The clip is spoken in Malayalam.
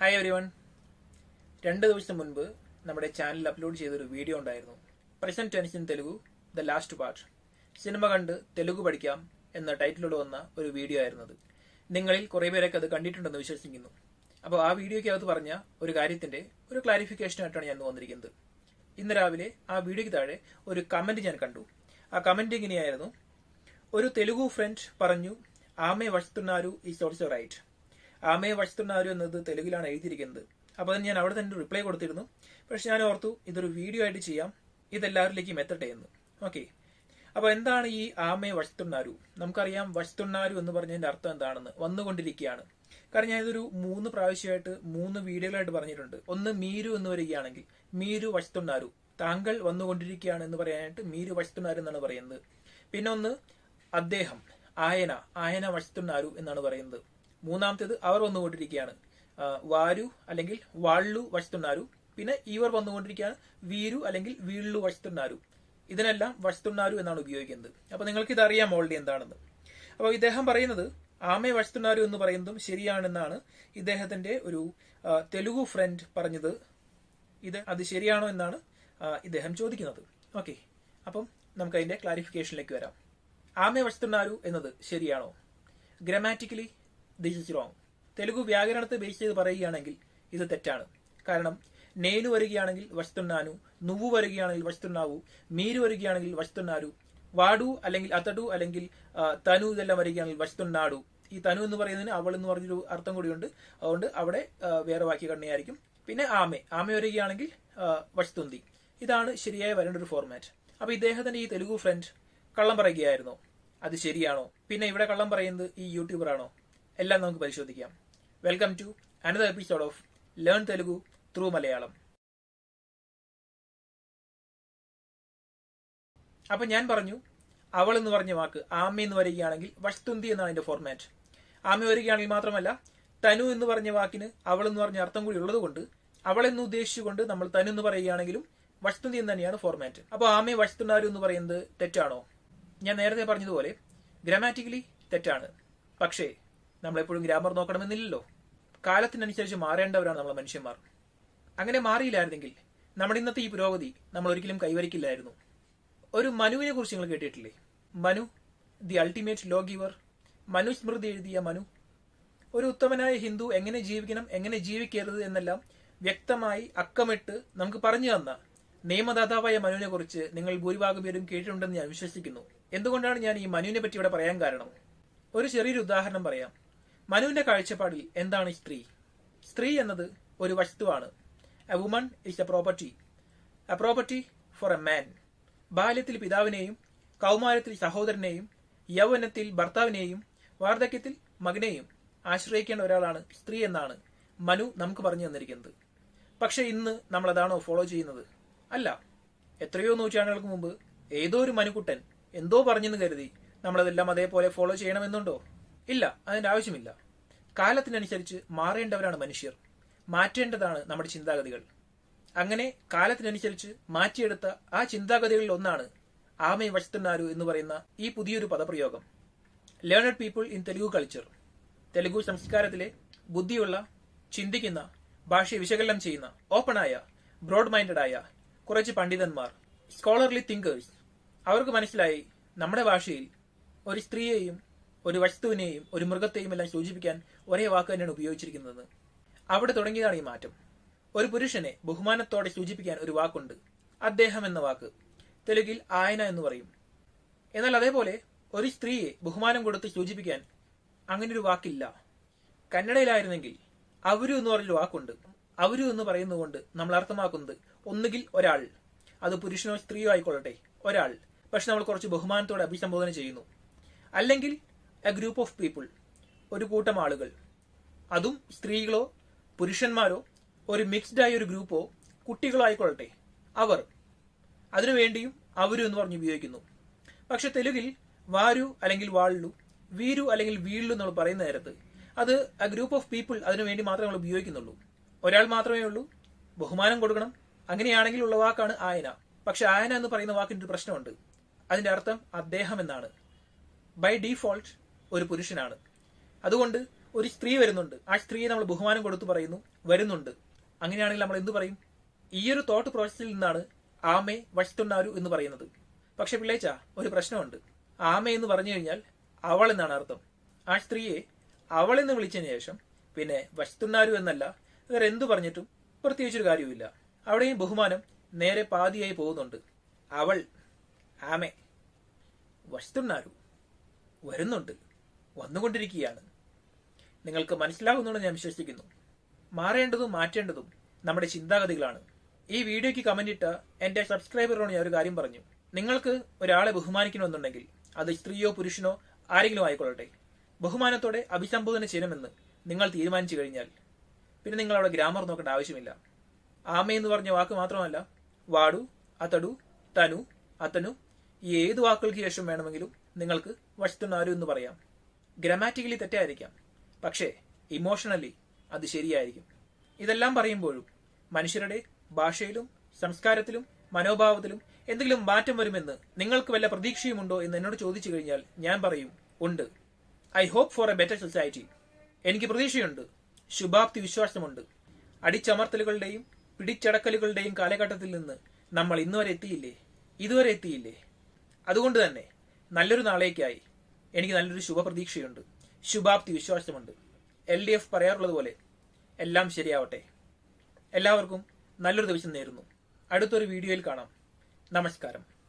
ഹായ് എവരി വൺ രണ്ട് ദിവസം മുൻപ് നമ്മുടെ ചാനലിൽ അപ്ലോഡ് ചെയ്തൊരു വീഡിയോ ഉണ്ടായിരുന്നു. Present tense in Telugu the last part cinema കണ്ട് തെലുഗു പഠിക്കാം എന്ന ടൈറ്റിലോട് വന്ന ഒരു വീഡിയോ ആയിരുന്നത്. നിങ്ങളിൽ കുറേ പേരൊക്കെ അത് കണ്ടിട്ടുണ്ടെന്ന് വിശ്വസിക്കുന്നു. അപ്പോൾ ആ വീഡിയോയ്ക്കകത്ത് പറഞ്ഞ ഒരു കാര്യത്തിന്റെ ഒരു ക്ലാരിഫിക്കേഷനായിട്ടാണ് ഞാൻ വന്നിരിക്കുന്നത്. ഇന്ന് രാവിലെ ആ വീഡിയോയ്ക്ക് താഴെ ഒരു കമന്റ് ഞാൻ കണ്ടു. ആ കമന്റ് ഇങ്ങനെയായിരുന്നു ഒരു തെലുഗു ഫ്രണ്ട് പറഞ്ഞു ആമേ വസ്തുനാരു ഈസ് ഓൾസോ റൈറ്റ് ആമയെ വസ്തുനാരു എന്നത് തെലുഗിലാണ് എഴുതിയിരിക്കുന്നത്. അപ്പോൾ അതിന് ഞാൻ അവിടെ തന്നെ റിപ്ലൈ കൊടുത്തിരുന്നു. പക്ഷെ ഞാൻ ഓർത്തു ഇതൊരു വീഡിയോ ആയിട്ട് ചെയ്യാം. ഇതെല്ലാവരിലേക്കും എത്തട്ടെ എന്ന്. ഓക്കെ അപ്പോൾ എന്താണ് ഈ ആമയെ വസ്തുനാരു നമുക്കറിയാം വസ്തുനാരു എന്ന് പറഞ്ഞതിന്റെ അർത്ഥം എന്താണെന്ന്. വന്നുകൊണ്ടിരിക്കുകയാണ്. കാരണം ഞാൻ ഇതൊരു മൂന്ന് പ്രാവശ്യമായിട്ട് മൂന്ന് വീഡിയോകളായിട്ട് പറഞ്ഞിട്ടുണ്ട്. ഒന്ന് മീരു എന്ന് വരികയാണെങ്കിൽ മീരു വസ്തുനാരു താങ്കൾ വന്നുകൊണ്ടിരിക്കുകയാണ് എന്ന് പറയാനായിട്ട് മീരു വസ്തുനാരു എന്നാണ് പറയുന്നത്. പിന്നെ ഒന്ന് അദ്ദേഹം ആയന. ആയന വസ്തുനാരു എന്നാണ് പറയുന്നത്. മൂന്നാമത്തേത് അവർ വന്നുകൊണ്ടിരിക്കുകയാണ്. വാരു അല്ലെങ്കിൽ വാള്ളു വശത്തുണ്ണാരു. പിന്നെ ഇവർ വന്നുകൊണ്ടിരിക്കുകയാണ് വീരു അല്ലെങ്കിൽ വീള്ളു വശത്തുണ്ണാരു. ഇതിനെല്ലാം വശത്തുണ്ണാരു എന്നാണ് ഉപയോഗിക്കുന്നത്. അപ്പൊ നിങ്ങൾക്ക് ഇത് അറിയാം ഓൾറെഡി എന്താണെന്ന്. അപ്പോൾ ഇദ്ദേഹം പറയുന്നത് ആമെ വശത്തുണ്ണാരു എന്ന് പറയുന്നതും ശരിയാണെന്നാണ് ഇദ്ദേഹത്തിന്റെ ഒരു തെലുഗു ഫ്രണ്ട് പറഞ്ഞത്. ഇത് അത് ശരിയാണോ എന്നാണ് ഇദ്ദേഹം ചോദിക്കുന്നത്. ഓക്കെ. അപ്പം നമുക്ക് അതിന്റെ ക്ലാരിഫിക്കേഷനിലേക്ക് വരാം. ആമെ വശത്തുണ്ണാരു എന്നത് ശരിയാണോ? Grammatically this is wrong Telugu വ്യാകരണത്തെ base ചെയ്ത് പറയുകയാണെങ്കിൽ ഇത് തെറ്റാണ്. കാരണം നേനു വരികയാണെങ്കിൽ വസ്തുണ്ണാനു നുവു വരികയാണെങ്കിൽ വസ്തുണ്ണാവു മീരു വരികയാണെങ്കിൽ വസ്തുണ്ണാരു വാടു അല്ലെങ്കിൽ അതടു അല്ലെങ്കിൽ തനു ഇതെല്ലാം വരികയാണെങ്കിൽ വസ്തുണ്ണാടു ഈ തനു എന്ന് പറയുന്നതിന് അവൾ എന്ന് പറഞ്ഞൊരു അർത്ഥം കൂടിയുണ്ട്. അതുകൊണ്ട് അവിടെ വേറെ വാക്യ വാക്യഘടനയായിരിക്കും. പിന്നെ ആമെ. ആമ വരികയാണെങ്കിൽ വസ്തുന്തി ഇതാണ് ശരിയായി വരേണ്ട ഒരു ഫോർമാറ്റ് അപ്പൊ ഇദ്ദേഹത്തിന്റെ ഈ തെലുഗു ഫ്രണ്ട് കള്ളം പറയുകയായിരുന്നോ. അത് ശരിയാണോ? പിന്നെ ഇവിടെ കള്ളം പറയുന്നത് ഈ യൂട്യൂബർ ആണോ? എല്ലാം നമുക്ക് പരിശോധിക്കാം. Welcome to another episode of learn Telugu through Malayalam അപ്പൊ ഞാൻ പറഞ്ഞു അവൾ എന്ന് പറഞ്ഞ വാക്ക് ആമ എന്ന് വരികയാണെങ്കിൽ വസ്തുന്തി എന്നാണ് അതിന്റെ ഫോർമാറ്റ് ആമ വരികയാണെങ്കിൽ മാത്രമല്ല തനു എന്ന് പറഞ്ഞ വാക്കിന് അവൾ എന്ന് പറഞ്ഞ അർത്ഥം കൂടി ഉള്ളതുകൊണ്ട് അവൾ എന്ന് ഉദ്ദേശിച്ചുകൊണ്ട് നമ്മൾ തനു എന്ന് പറയുകയാണെങ്കിലും വസ്തുന്തി എന്ന് തന്നെയാണ് ഫോർമാറ്റ് അപ്പൊ ആമയെ വസ്തുണ്ടാരു എന്ന് പറയുന്നത് തെറ്റാണോ? ഞാൻ നേരത്തെ പറഞ്ഞതുപോലെ ഗ്രാമാറ്റിക്കലി തെറ്റാണ്. പക്ഷേ നമ്മളെപ്പോഴും ഗ്രാമർ നോക്കണമെന്നില്ലല്ലോ. കാലത്തിനനുസരിച്ച് മാറേണ്ടവരാണ് നമ്മൾ മനുഷ്യന്മാർ. അങ്ങനെ മാറിയില്ലായിരുന്നെങ്കിൽ നമ്മുടെ ഇന്നത്തെ ഈ പുരോഗതി നമ്മൾ ഒരിക്കലും കൈവരിക്കില്ലായിരുന്നു. ഒരു മനുവിനെ കുറിച്ച് നിങ്ങൾ കേട്ടിട്ടില്ലേ? Manu the ultimate law giver Manusmriti എഴുതിയ മനു. ഒരു ഉത്തമനായ ഹിന്ദു എങ്ങനെ ജീവിക്കണം എങ്ങനെ ജീവിക്കരുത് എന്നെല്ലാം വ്യക്തമായി അക്കമിട്ട് നമുക്ക് പറഞ്ഞു തന്ന നിയമദാതാവായ മനുവിനെ കുറിച്ച് നിങ്ങൾ ഭൂരിഭാഗം പേരും കേട്ടിട്ടുണ്ടെന്ന് ഞാൻ വിശ്വസിക്കുന്നു. എന്തുകൊണ്ടാണ് ഞാൻ ഈ മനുവിനെ പറ്റി ഇവിടെ പറയാൻ കാരണം? ഒരു ചെറിയൊരു ഉദാഹരണം പറയാം. മനുവിന്റെ കാഴ്ചപ്പാടിൽ എന്താണ് സ്ത്രീ? സ്ത്രീ എന്നത് ഒരു വസ്തുവാണ്. A woman is a property a property for a man ബാല്യത്തിൽ പിതാവിനെയും കൗമാരത്തിൽ സഹോദരനെയും യൗവനത്തിൽ ഭർത്താവിനെയും വാർദ്ധക്യത്തിൽ മകനെയും ആശ്രയിക്കേണ്ട ഒരാളാണ് സ്ത്രീ എന്നാണ് മനു നമുക്ക് പറഞ്ഞു തന്നിരിക്കുന്നത്. പക്ഷേ ഇന്ന് നമ്മൾ അതാണോ ഫോളോ ചെയ്യുന്നത്? അല്ല. എത്രയോ നൂറ്റാണ്ടുകൾക്ക് മുമ്പ് ഏതോ ഒരു മനുക്കുട്ടൻ എന്തോ പറഞ്ഞെന്ന് കരുതി നമ്മളതെല്ലാം അതേപോലെ ഫോളോ ചെയ്യണമെന്നുണ്ടോ? ഇല്ല അതിന്റെ ആവശ്യമില്ല. കാലത്തിനനുസരിച്ച് മാറേണ്ടവരാണ് മനുഷ്യർ. മാറ്റേണ്ടതാണ് നമ്മുടെ ചിന്താഗതികൾ. അങ്ങനെ കാലത്തിനനുസരിച്ച് മാറ്റിയെടുത്ത ആ ചിന്താഗതികളിൽ ഒന്നാണ് ആമയ വസ്തുനാരു എന്ന് പറയുന്ന ഈ പുതിയൊരു പദപ്രയോഗം. Learned people in Telugu culture Telugu സംസ്കാരത്തിലെ ബുദ്ധിയുള്ള ചിന്തിക്കുന്ന ഭാഷയെ വിശകലനം ചെയ്യുന്ന ഓപ്പണായ ബ്രോഡ് മൈൻഡഡ് ആയ കുറച്ച് പണ്ഡിതന്മാർ സ്കോളർലി തിങ്കേഴ്സ് അവർക്ക് മനസ്സിലായി നമ്മുടെ ഭാഷയിൽ ഒരു സ്ത്രീയെയും ഒരു വസ്തുവിനെയും ഒരു മൃഗത്തെയും എല്ലാം സൂചിപ്പിക്കാൻ ഒരേ വാക്ക് തന്നെയാണ് ഉപയോഗിച്ചിരിക്കുന്നത്. അവിടെ തുടങ്ങിയതാണ് ഈ മാറ്റം. ഒരു പുരുഷനെ ബഹുമാനത്തോടെ സൂചിപ്പിക്കാൻ ഒരു വാക്കുണ്ട്. അദ്ദേഹം എന്ന വാക്ക്. തെലുഗിൽ ആയന എന്ന് പറയും. എന്നാൽ അതേപോലെ ഒരു സ്ത്രീയെ ബഹുമാനം കൊടുത്ത് സൂചിപ്പിക്കാൻ അങ്ങനെ ഒരു വാക്കില്ല. കന്നഡയിലായിരുന്നെങ്കിൽ അവരു എന്ന് പറഞ്ഞൊരു വാക്കുണ്ട്. അവരു എന്ന് പറയുന്നതുകൊണ്ട് നമ്മൾ അർത്ഥമാക്കുന്നത് ഒന്നുകിൽ ഒരാൾ. അത് പുരുഷനോ സ്ത്രീയോ ആയിക്കൊള്ളട്ടെ ഒരാൾ. പക്ഷെ നമ്മൾ കുറച്ച് ബഹുമാനത്തോടെ അഭിസംബോധന ചെയ്യുന്നു. അല്ലെങ്കിൽ എ ഗ്രൂപ്പ് ഓഫ് പീപ്പിൾ ഒരു കൂട്ടം ആളുകൾ. അതും സ്ത്രീകളോ പുരുഷന്മാരോ ഒരു മിക്സ്ഡ് ആയ ഒരു ഗ്രൂപ്പോ കുട്ടികളോ ആയിക്കൊള്ളട്ടെ അവർ. അതിനുവേണ്ടിയും അവരു എന്ന് പറഞ്ഞ് ഉപയോഗിക്കുന്നു. പക്ഷെ തെലുഗിൽ വാരു അല്ലെങ്കിൽ വാള്ളു വീരു അല്ലെങ്കിൽ വീള്ളു നമ്മൾ പറയുന്ന നേരത്ത് അത് എ ഗ്രൂപ്പ് ഓഫ് പീപ്പിൾ അതിനുവേണ്ടി മാത്രമേ നമ്മൾ ഉപയോഗിക്കുന്നുള്ളൂ. ഒരാൾ മാത്രമേ ഉള്ളൂ ബഹുമാനം കൊടുക്കണം അങ്ങനെയാണെങ്കിൽ ഉള്ള വാക്കാണ് ആയന. പക്ഷെ ആയന എന്ന് പറയുന്ന വാക്കിന്റെ ഒരു പ്രശ്നമുണ്ട്. അതിന്റെ അർത്ഥം അദ്ദേഹം എന്നാണ്. ബൈ ഡീഫോൾട്ട് ഒരു പുരുഷനാണ്. അതുകൊണ്ട് ഒരു സ്ത്രീ വരുന്നുണ്ട്. ആ സ്ത്രീയെ നമ്മൾ ബഹുമാനം കൊടുത്തു പറയുന്നു വരുന്നുണ്ട്. അങ്ങനെയാണെങ്കിൽ നമ്മൾ എന്തു പറയും? ഈ ഒരു തോട്ട് പ്രോസസ്സിൽ നിന്നാണ് ആമെ വശത്തുണ്ടാരു എന്ന് പറയുന്നത്. പക്ഷെ പിള്ളേച്ച ഒരു പ്രശ്നമുണ്ട്. ആമ എന്ന് പറഞ്ഞു കഴിഞ്ഞാൽ അവൾ എന്നാണ് അർത്ഥം. ആ സ്ത്രീയെ അവൾ എന്ന് വിളിച്ചതിന് ശേഷം പിന്നെ വശത്തുണ്ടാരു എന്നല്ല വേറെ എന്തു പറഞ്ഞിട്ടും പ്രത്യേകിച്ചൊരു കാര്യവുമില്ല. അവിടെയും ബഹുമാനം നേരെ പാതിയായി പോകുന്നുണ്ട്. അവൾ ആമെ വശത്തുണ്ടാരു വരുന്നുണ്ട്. വന്നുകൊണ്ടിരിക്കുകയാണ്. നിങ്ങൾക്ക് മനസ്സിലാകുന്നുണ്ടെന്ന് ഞാൻ വിശ്വസിക്കുന്നു. മാറേണ്ടതും മാറ്റേണ്ടതും നമ്മുടെ ചിന്താഗതികളാണ്. ഈ വീഡിയോയ്ക്ക് കമന്റ് ഇട്ട എന്റെ സബ്സ്ക്രൈബറോട് ഞാൻ ഒരു കാര്യം പറഞ്ഞു. നിങ്ങൾക്ക് ഒരാളെ ബഹുമാനിക്കണമെന്നുണ്ടെങ്കിൽ അത് സ്ത്രീയോ പുരുഷനോ ആരെങ്കിലും ആയിക്കൊള്ളട്ടെ. ബഹുമാനത്തോടെ അഭിസംബോധന ചെയ്യണമെന്ന് നിങ്ങൾ തീരുമാനിച്ചു കഴിഞ്ഞാൽ പിന്നെ നിങ്ങൾ അവിടെ ഗ്രാമർ നോക്കേണ്ട ആവശ്യമില്ല. ആമയെന്ന് പറഞ്ഞ വാക്ക് മാത്രമല്ല വാടു അതടു തനു അത്തനു ഈ ഏത് വാക്കുകൾക്ക് ശേഷം വേണമെങ്കിലും നിങ്ങൾക്ക് വശത്തുനാരു എന്ന് പറയാം. ഗ്രമാറ്റിക്കലി തെറ്റായിരിക്കാം. പക്ഷേ ഇമോഷണലി അത് ശരിയായിരിക്കും. ഇതെല്ലാം പറയുമ്പോഴും മനുഷ്യരുടെ ഭാഷയിലും സംസ്കാരത്തിലും മനോഭാവത്തിലും എന്തെങ്കിലും മാറ്റം വരുമെന്ന് നിങ്ങൾക്ക് വല്ല പ്രതീക്ഷയുമുണ്ടോ എന്ന് എന്നോട് ചോദിച്ചു കഴിഞ്ഞാൽ ഞാൻ പറയും ഉണ്ട്. I hope for a better society എനിക്ക് പ്രതീക്ഷയുണ്ട്. ശുഭാപ്തി വിശ്വാസമുണ്ട്. അടിച്ചമർത്തലുകളുടെയും പിടിച്ചടക്കലുകളുടെയും കാലഘട്ടത്തിൽ നിന്ന് നമ്മൾ ഇന്നുവരെ എത്തിയില്ലേ? ഇതുവരെ എത്തിയില്ലേ? അതുകൊണ്ട് തന്നെ നല്ലൊരു നാളേക്കായി. എനിക്ക് നല്ലൊരു ശുഭപ്രതീക്ഷയുണ്ട്. ശുഭാപ്തി വിശ്വാസമുണ്ട്. എൽ ഡി എഫ് പറയാറുള്ളത് പോലെ എല്ലാം ശരിയാവട്ടെ. എല്ലാവർക്കും നല്ലൊരു ദിവസം നേരുന്നു. അടുത്തൊരു വീഡിയോയിൽ കാണാം. നമസ്കാരം.